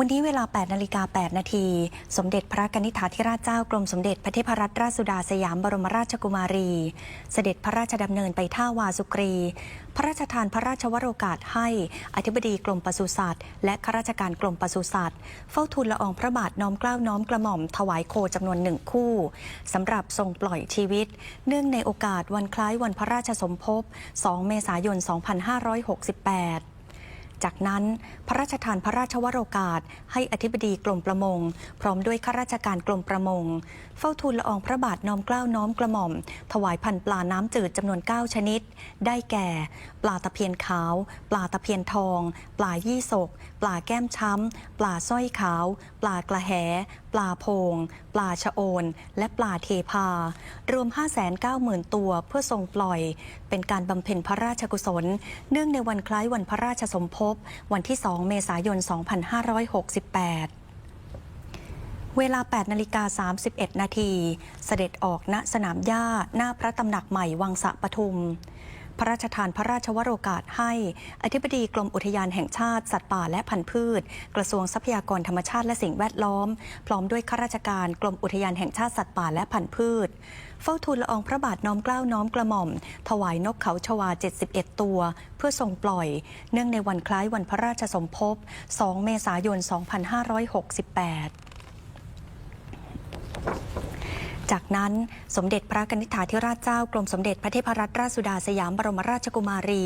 วันนี้เวลา 8 นาฬิกา 8 นาที สมเด็จพระกนิษฐาธิราชเจ้ากรมสมเด็จพระเทพรัตนราชสุดาสยามบรมราชกุมารี เสด็จพระราชดำเนินไปท่าวาสุกรี พระราชทานพระราชวโรกาสให้ อธิบดีกรมปศุสัตว์ และข้าราชการกรมปศุสัตว์ เฝ้าทูลละอองพระบาทน้อมเกล้าน้อมกระหม่อมถวายโคจำนวนหนึ่งคู่สำหรับทรงปล่อยชีวิต เนื่องในโอกาสวันคล้ายวันพระราชสมภพ 2 เมษายน 2568 จากนั้นพระราชทานพระราชวโรกาส ให้อธิบดีกรมประมง พร้อมด้วยข้าราชการกรมประมง เฝ้าทูลละอองพระบาทน้อมเกล้าน้อมกระหม่อม ถวายพันปลาน้ำจืดจำนวน 9 ชนิด ได้แก่ ปลาตะเพียนขาว ปลาตะเพียนทอง ปลายี่สก ปลาแก้มช้ำ ปลาสร้อยขาวปลากระแห ปลาโพง ปลาชะโอน และปลาเทพา รวม 590,000 ตัวเพื่อทรงปล่อย เป็นการบำเพ็ญพระราชกุศล เนื่องในวันคล้ายวันพระราชสมภพ วันที่ 2 เมษายน 2568เวลา 8 นาฬิกา 31 นาที เสด็จออกณสนามหญ้า หน้าพระตำหนักใหม่วังสะปทุม พระราชทานพระราชวโรกาสให้ อธิบดีกรมอุทยานแห่งชาติ สัตว์ป่าและพันธุ์พืช กระทรวงทรัพยากรธรรมชาติและสิ่งแวดล้อม พร้อมด้วยข้าราชการกรมอุทยานแห่งชาติสัตว์ป่าและพันธุ์พืช เฝ้าทูลละอองพระบาทน้อมเกล้าน้อมกระหม่อม ถวายนกเขาชวา 71 ตัว เพื่อทรงปล่อย เนื่องในวันคล้ายวันพระราชสมภพ 2 เมษายน 2568 จากนั้นสมเด็จพระกนิษฐาธิราชเจ้ากรมสมเด็จพระเทพรัตนราชสุดาสยามบรมราชกุมารี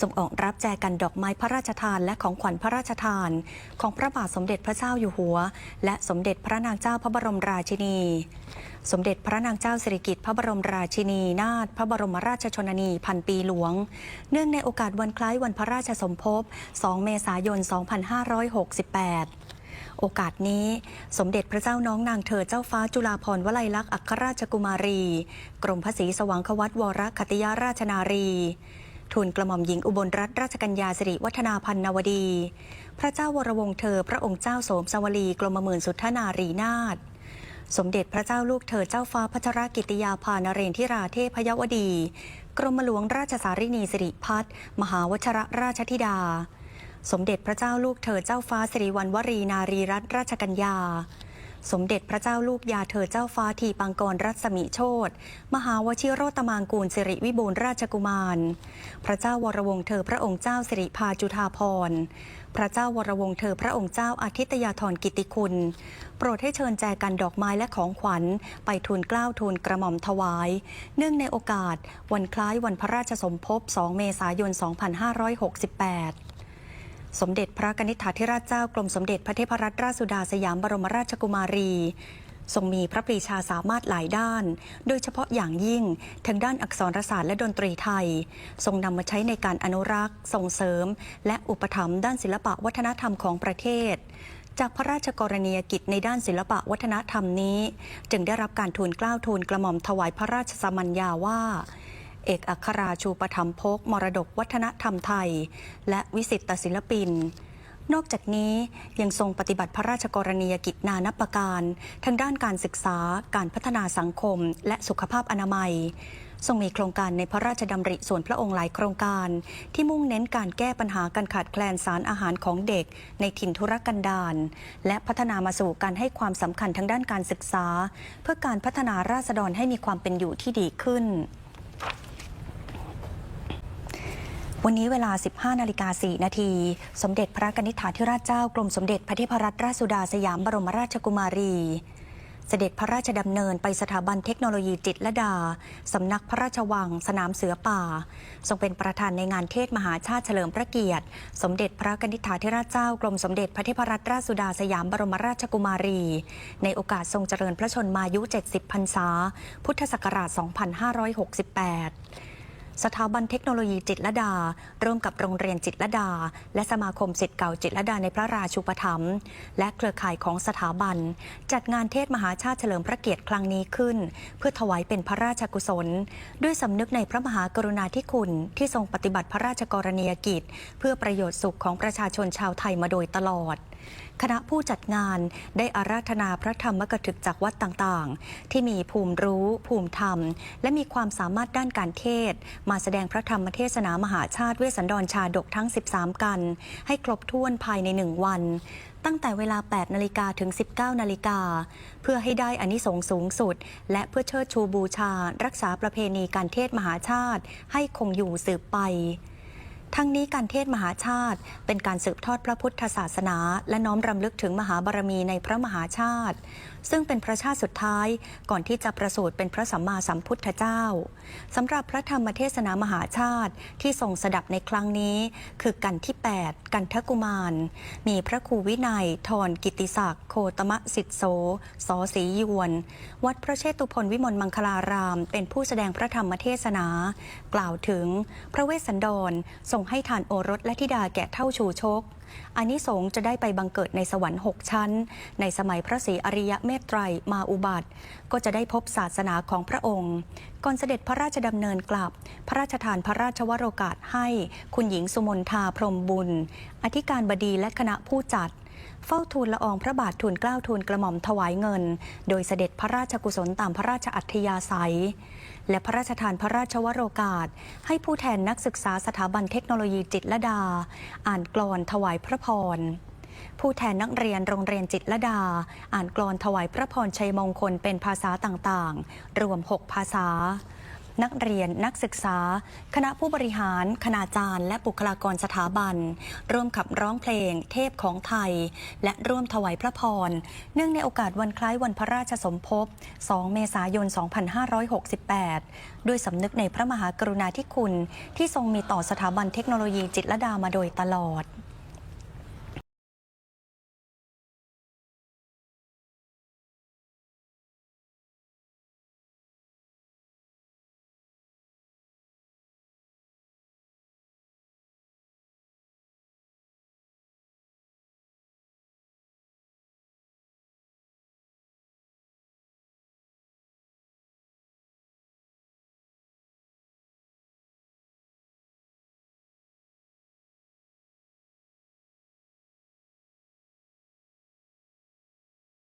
ทรงออกรับแจกันดอกไม้พระราชทานและของขวัญพระราชทาน ของพระบาทสมเด็จพระเจ้าอยู่หัว และสมเด็จพระนางเจ้าพระบรมราชินี สมเด็จพระนางเจ้าสิริกิติ์พระบรมราชินี นาถพระบรมราชชนนีพันปีหลวง เนื่องในโอกาสวันคล้ายวันพระราชสมภพ 2 เมษายน 2568 โอกาสนี้ สมเด็จพระเจ้าน้องนางเธอเจ้าฟ้าจุฬาภรณ์วลัยลักษณ์อัครราชกุมารี กรมพระศรีสว่างควัตวรคติยาราชนารีทูลกระหม่อมหญิงอุบลรัตนราชกัญญาสิริวัฒนาพันนวดี พระเจ้าวรวงศ์เธอ พระองค์เจ้าโสมสวลีกรมหมื่นสุทธนารีนาถสมเด็จพระเจ้าลูกเธอเจ้าฟ้าพัชรกิติยาภานเรนทิราเทพยวดี กรมหลวงราชสารินีสิริพัฒมหาวชรราชธิดา สมเด็จพระเจ้าลูกเธอเจ้าฟ้าสิริวัณวรีนารีรัตนราชกัญญา สมเด็จพระเจ้าลูกยาเธอเจ้าฟ้าทีปังกรรัศมีโชตมหาวชิโรตมางกูลสิริวิบูลราชกุมาร พระเจ้าวรวงเธอพระองค์เจ้าสิริพาจุธาพรพระเจ้าวรวงเธอพระองค์เจ้าอาทิตยาธรกิติคุณ โปรดให้เชิญแจกันดอกไม้และของขวัญ ไปทูลเกล้าทูลกระหม่อมถวาย เนื่องในโอกาสวันคล้ายวันพระราชสมภพ 2 เมษายน 2568 สมเด็จพระกนิษฐาธิราชเจ้ากรมสมเด็จพระเทพรัตนราชสุดาสยามบรมราชกุมารี ทรงมีพระปรีชาสามารถหลายด้าน โดยเฉพาะอย่างยิ่งทางด้านอักษรศาสตร์และดนตรีไทย ทรงนำมาใช้ในการอนุรักษ์ ส่งเสริม และอุปถัมภ์ด้านศิลปะวัฒนธรรมของประเทศจากพระราชกรณียกิจในด้านศิลปะวัฒนธรรมนี้ จึงได้รับการทูลเกล้าทูลกระหม่อมถวายพระราชสมัญญาว่า เอกอัครราชูปถัมภกมรดกวัฒนธรรมไทย และวิสิตศิลปิน นอกจากนี้ยังทรงปฏิบัติพระราชกรณียกิจนานับประการทางด้านการศึกษา การพัฒนาสังคม และสุขภาพอนามัยทรงมีโครงการในพระราชดำริส่วนพระองค์หลายโครงการ ที่มุ่งเน้นการแก้ปัญหาการขาดแคลนสารอาหารของเด็ก ในถิ่นทุรกันดารและพัฒนามาสู่การให้ความสำคัญทางด้านการศึกษา เพื่อการพัฒนาราษฎรให้มีความเป็นอยู่ที่ดีขึ้น วันนี้เวลา 15 นาฬิกา 4 นาที สมเด็จพระกนิษฐาธิราชเจ้ากรมสมเด็จพระเทพรัตนราชสุดาสยามบรมราชกุมารี เสด็จพระราชดำเนินไปสถาบันเทคโนโลยีจิตรลดา สำนักพระราชวัง สนามเสือป่า ทรงเป็นประธานในงานเทศมหาชาติเฉลิมพระเกียรติ สมเด็จพระกนิษฐาธิราชเจ้ากรมสมเด็จพระเทพรัตนราชสุดาสยามบรมราชกุมารี ในโอกาสทรงเจริญพระชนมายุ 70 พรรษา พุทธศักราช 2568 สถาบันเทคโนโลยีจิตรดา ร่วมกับโรงเรียนจิตรดา และสมาคมสิทธิ์เก่าจิตรดาในพระราชูปถัมภ์และเครือข่ายของสถาบัน จัดงานเทศมหาชาติเฉลิมพระเกียรติครั้งนี้ขึ้น เพื่อถวายเป็นพระราชกุศล ด้วยสำนึกในพระมหากรุณาธิคุณที่ทรงปฏิบัติพระราชกรณียกิจ เพื่อประโยชน์สุขของประชาชนชาวไทยมาโดยตลอดคณะผู้จัดงานได้อาราธนาพระธรรมกถึกจากวัดต่างๆ ที่มีภูมิรู้ ภูมิธรรม และมีความสามารถด้านการเทศ มาแสดงพระธรรมเทศนามหาชาติเวสสันดรชาดกทั้ง 13 กัน ให้ครบถ้วนภายในหนึ่งวัน ตั้งแต่เวลา 8 นาฬิกาถึง 19 นาฬิกา เพื่อให้ได้อานิสงส์สูงสุด และเพื่อเชิดชูบูชา รักษาประเพณีการเทศมหาชาติ ให้คงอยู่สืบไป ทั้งนี้การเทศมหาชาติ เป็นการสืบทอดพระพุทธศาสนา และน้อมรำลึกถึงมหาบารมีในพระมหาชาติ ซึ่งเป็นพระชาติสุดท้ายก่อนที่จะประสูติเป็นพระสัมมาสัมพุทธเจ้าสำหรับพระธรรมเทศนามหาชาติที่ทรงสดับในครั้งนี้ คือกันที่ 8 กันทกุมาร มีพระครูวินัยทรกิติศักดิ์โคตมะสิทธโสสอศรียวน วัดพระเชตุพนวิมลมังคลาราม เป็นผู้แสดงพระธรรมเทศนา กล่าวถึงพระเวสสันดรทรงให้ทานโอรสและธิดาแก่เท่าชูชกอานิสงส์จะได้ไปบังเกิดในสวรรค์หกชั้น ในสมัยพระศรีอริยเมตไตรมาอุบัติ ก็จะได้พบศาสนาของพระองค์ ก่อนเสด็จพระราชดำเนินกลับ พระราชทานพระราชวโรกาสให้คุณหญิงสุมนทาพรมบุญ อธิการบดีและคณะผู้จัด เฝ้าทูลละอองพระบาททูลเกล้าทูลกระหม่อมถวายเงิน โดยเสด็จพระราชกุศลตามพระราชอัธยาศัย และพระราชทานพระราชวโรกาส ให้ผู้แทนนักศึกษาสถาบันเทคโนโลยีจิตรลดา อ่านกลอนถวายพระพรผู้แทนนักเรียนโรงเรียนจิตรลดา อ่านกลอนถวายพระพรชัยมงคลเป็นภาษาต่างๆ รวม 6 ภาษา นักเรียนนักศึกษา คณะผู้บริหาร คณาจารย์ และบุคลากรสถาบัน ร่วมขับร้องเพลง เทพของไทย และร่วมถวายพระพร เนื่องในโอกาสวันคล้ายวันพระราชสมภพ 2 เมษายน 2568 ด้วยสำนึกในพระมหากรุณาธิคุณ ที่ทรงมีต่อสถาบันเทคโนโลยีจิตรลดามาโดยตลอด